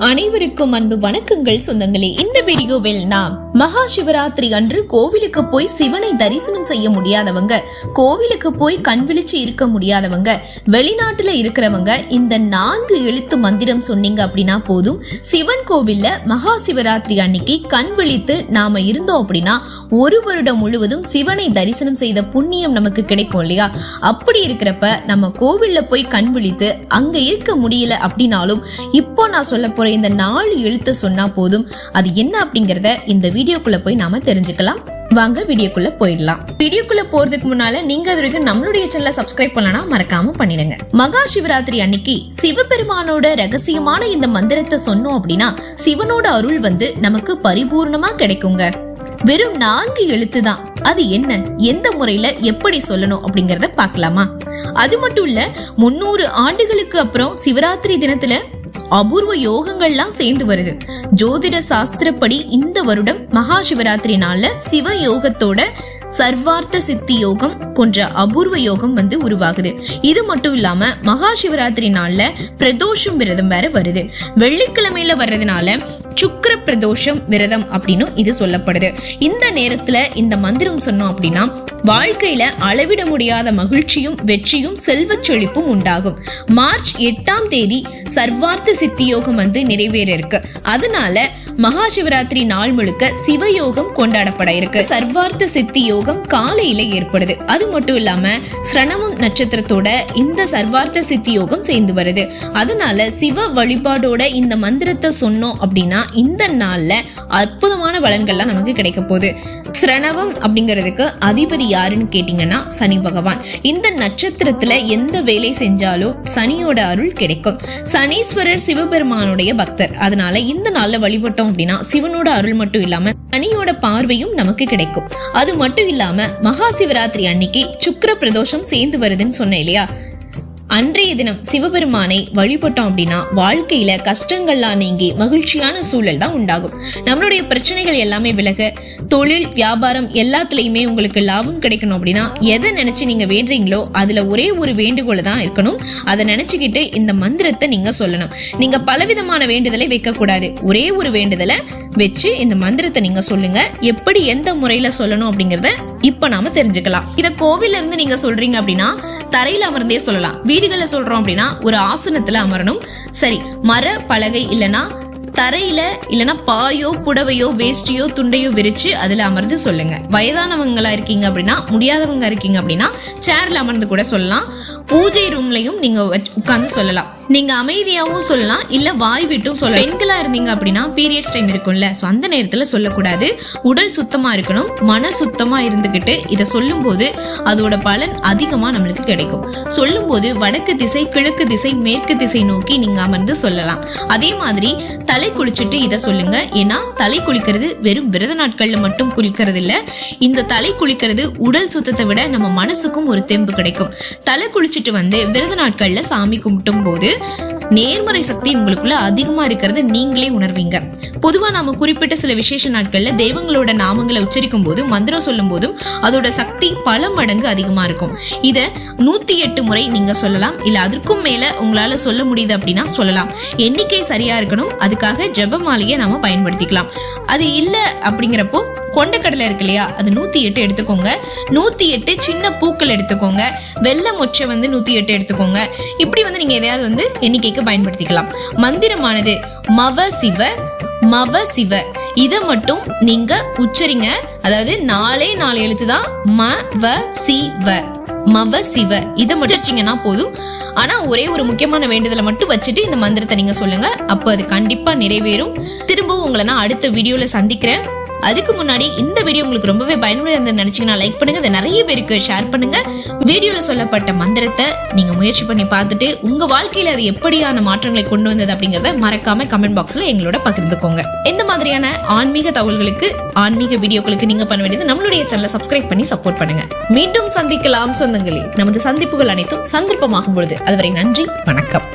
அனைவருக்கும் அன்பு வணக்கங்கள் சொந்தங்களே. இந்த வீடியோவில் நாம் மகா சிவராத்திரி அன்று கோவிலுக்கு போய் சிவனை தரிசனம் செய்ய முடியாதவங்க கோவிலுக்கு போய் கண் விழிச்சு இருக்க முடியாதவங்க வெளிநாட்டுல இருக்கிறவங்க இந்த நான்கு எழுத்து மந்திரம் சொன்னீங்க அப்படின்னா போதும். சிவன் கோவில்ல மகா சிவராத்திரி அன்னைக்கு கண் விழித்து நாம இருந்தோம் அப்படின்னா ஒரு வருடம் முழுவதும் சிவனை தரிசனம் செய்த புண்ணியம் நமக்கு கிடைக்கும் இல்லையா? அப்படி இருக்கிறப்ப நம்ம கோவில்ல போய் கண் விழித்து அங்க இருக்க முடியல அப்படின்னாலும் இப்போ நான் சொல்ல போற இந்த நாலு எழுத்து சொன்னா போதும். அது என்ன அப்படிங்கறத இந்த வீடியோக்குள்ள போய் நாம தெரிஞ்சுக்கலாம். வாங்க வீடியோக்குள்ள போயிடலாம். வீடியோக்குள்ள போறதுக்கு முன்னால நீங்க அது வரைக்கும் நம்மளுடைய சேனலை சப்ஸ்கிரைப் பண்ணலனா மறக்காம பண்ணிடுங்க. மகா சிவராத்திரி அன்னைக்கு சிவபெருமானோட ரகசியமான இந்த மந்திரத்தை சொன்னோம் அப்படின்னா சிவனோட அருள் வந்து நமக்கு பரிபூர்ணமா கிடைக்குங்க. வெறும் நான்கு எழுத்து தான். அது என்ன? எந்த முறையில எப்படி சொல்லணும் அப்படிங்கறத பாக்கலாமா அது மட்டும் இல்ல முன்னூறு ஆண்டுகளுக்கு அப்புறம் சிவராத்திரி தினத்துல அபூர்வ யோகங்கள்லாம் சேர்ந்து வருது. ஜோதிட சாஸ்திரப்படி இந்த வருடம் மகா சிவராத்திரி நாள்ல சிவ யோகத்தோட சர்வார்த்த சித்தி யோகம் போன்ற அபூர்வ யோகம் வந்து உருவாகுது. இது மட்டும் இல்லாம மகா சிவராத்திரி நாள்ல பிரதோஷம் விரதம் வேற வருது. வெள்ளிக்கிழமையில வர்றதுனால சுக்கர பிரதோஷம் விரதம் அப்படின்னு இது சொல்லப்படுது. இந்த நேரத்துல இந்த மந்திரம் சொன்னோம் அப்படின்னா வாழ்க்கையில அளவிட முடியாத மகிழ்ச்சியும் வெற்றியும் செல்வச் செழிப்பும் உண்டாகும். மார்ச் எட்டாம் தேதி சர்வார்த்த சித்தி யோகம் வந்து நிறைவேற இருக்கு அதனால மகா சிவராத்திரி நாள் முழுக்க சிவயோகம் கொண்டாடப்பட இருக்கு. சர்வார்த்த சித்தி யோகம் காலையில ஏற்படுது. அது மட்டும் இல்லாம சிரணவம் நட்சத்திரத்தோட இந்த சர்வார்த்த சித்தி யோகம் சேர்ந்து வருது. அதனால சிவ வழிபாடோட இந்த மந்திரத்தை சொன்னோம் அப்படின்னா இந்த நாள்ல அற்புதமான பலன்கள்லாம் நமக்கு கிடைக்க போகுது. சிரணவம் அப்படிங்கிறதுக்கு அதிபதி யாருன்னு கேட்டீங்கன்னா சனி பகவான். இந்த நட்சத்திரத்துல எந்த வேலை செஞ்சாலும் சனியோட அருள் கிடைக்கும். சனீஸ்வரர் சிவபெருமானுடைய பக்தர். அதனால இந்த நாள்ல வழிபட்டோம் அப்படின்னா சிவனோட அருள் மட்டும் இல்லாம சனியோட பார்வையும் நமக்கு கிடைக்கும். அது மட்டும் இல்லாம மகா சிவராத்திரி அன்னைக்கு சுக்கிர பிரதோஷம் சேர்ந்து வருதுன்னு சொன்னேன் இல்லையா? அன்றைய தினம் சிவபெருமானை வழிபட்டோம் அப்படின்னா வாழ்க்கையில கஷ்டங்கள்லாம் நீங்கி மகிழ்ச்சியான சூழல் தான் உண்டாகும். நம்மளுடைய பிரச்சனைகள் எல்லாமே விலக தொழில் வியாபாரம் எல்லாத்துலயுமே உங்களுக்கு லாபம் கிடைக்கணும் அப்படின்னா எதை நினைச்சு நீங்க வேண்டுறீங்களோ அதுல ஒரே ஒரு வேண்டுகோள் தான் இருக்கணும். அதை நினைச்சுக்கிட்டு இந்த மந்திரத்தை நீங்க சொல்லணும். நீங்க பலவிதமான வேண்டுதலை வைக்க கூடாது ஒரே ஒரு வேண்டுதலை வச்சு இந்த மந்திரத்தை நீங்க சொல்லுங்க. எப்படி எந்த முறையில சொல்லணும் அப்படிங்கறத இப்ப நாம தெரிஞ்சுக்கலாம். இத கோவில இருந்து நீங்க சொல்றீங்க அப்படின்னா தரையில அமர்ந்தே சொல்லலாம். வீடுகள்ல சொல்றோம் அப்படின்னா ஒரு ஆசனத்துல அமரணும். சரி மர பலகை இல்லனா தரையில இல்லனா பாயோ புடவையோ வேஷ்டியோ துண்டையோ விரிச்சு அதுல அமர்ந்து சொல்லுங்க. வயதானவங்களா இருக்கீங்க அப்படின்னா முடியாதவங்க இருக்கீங்க அப்படின்னா சேர்ல அமர்ந்து கூட சொல்லலாம். பூஜை ரூம்லயும் நீங்க உட்கார்ந்து சொல்லலாம். நீங்க அமைதியாவும் சொல்லலாம் இல்ல வாய் விட்டும் சொல்லலாம். பெண்களா இருந்தீங்க அப்படின்னா பீரியட்ஸ் டைம் இருக்கும்ல. சோ அந்த நேரத்துல சொல்லக்கூடாது. உடல் சுத்தமா இருக்கணும். மன சுத்தமா இருந்துகிட்டு இதை சொல்லும் போது அதோட பலன் அதிகமா நம்மளுக்கு கிடைக்கும். சொல்லும் போது வடக்கு திசை கிழக்கு திசை மேற்கு திசை நோக்கி நீங்க அமர்ந்து சொல்லலாம். அதே மாதிரி தலை குளிச்சுட்டு இதை சொல்லுங்க. ஏன்னா தலை குளிக்கிறது வெறும் விரத நாட்கள்ல மட்டும் குளிக்கிறது இல்ல. இந்த தலை குளிக்கிறது உடல் சுத்தத்தை விட நம்ம மனசுக்கும் ஒரு தெம்பு கிடைக்கும். தலை குளிச்சுட்டு வந்து விரத நாட்கள்ல சாமி கும்பிட்டும் போது நேர்மறை சக்தி உங்களுக்குள்ள அதிகமா இருக்கிறத நீங்களே உணர்வீங்க. பொதுவா நாம குறிப்பிட்ட சில விசேஷ நாட்கள்ல தெய்வங்களோட நாமங்களை உச்சரிக்கும் போது மந்திரம் சொல்லும் போதும் அதோட சக்தி பல மடங்கு அதிகமா இருக்கும். இத நூத்தி எட்டு முறை நீங்க சொல்லலாம். இல்ல அதற்கும் மேல உங்களால சொல்ல முடியுது அப்படின்னா சொல்லலாம். எண்ணிக்கை சரியா இருக்கணும். அதுக்காக ஜெபமாலையை நாம பயன்படுத்திக்கலாம். அது இல்ல அப்படிங்கிறப்போ கொண்டக்கடலை இருக்கு இல்லையா? அது நூற்றி எட்டு எடுத்துக்கோங்க. நூற்றி எட்டு சின்ன பூக்கள் எடுத்துக்கோங்க. வெள்ளை மொச்சை வந்து நூற்றி எட்டு எடுத்துக்கோங்க. இப்படி வந்து நீங்கள் எதையாவது வந்து எண்ணிக்கைக்கு பயன்படுத்திக்கலாம். மந்திரமானது மவ சிவ மவ சிவ. இதை மட்டும் நீங்க உச்சரிங்க. அதாவது நாலே நாலு எழுத்து தான் ம வ சி வ. மவ சிவ. இதை மட்டும் போதும். ஆனா ஒரே ஒரு முக்கியமான வேண்டுதலை மட்டும் வச்சுட்டு இந்த மந்திரத்தை நீங்க சொல்லுங்க. அப்போ அது கண்டிப்பா நிறைவேறும். திரும்பவும் உங்களை நான் அடுத்த வீடியோல சந்திக்கிறேன். அதுக்கு முன்னாடி இந்த வீடியோ உங்களுக்கு ரொம்பவே பயனுள்ள இருந்து நினைச்சீங்கன்னா லைக் பண்ணுங்க. இதை நிறைய பேருக்கு ஷேர் பண்ணுங்க. வீடியோல சொல்லப்பட்ட மந்திரத்தை நீங்க முயற்சி பண்ணி பார்த்துட்டு உங்க வாழ்க்கையில அது எப்படியான மாற்றங்களை கொண்டு வந்தது அப்படிங்கறத மறக்காம கமெண்ட் பாக்ஸ்ல எங்களோட பகிர்ந்துக்கோங்க. இந்த மாதிரியான ஆன்மீக தகவல்களுக்கு ஆன்மீக வீடியோக்களுக்கு நீங்க பண்ண வேண்டியது நம்மளுடைய சேனலை சப்ஸ்கிரைப் பண்ணி சப்போர்ட் பண்ணுங்க. மீண்டும் சந்திக்கலாம் சொந்தங்களே. நமது சந்திப்புகள் அனைத்தும் சந்தர்ப்பமாகும் பொழுது. அதுவரை நன்றி வணக்கம்.